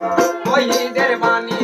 শহীদের বাণী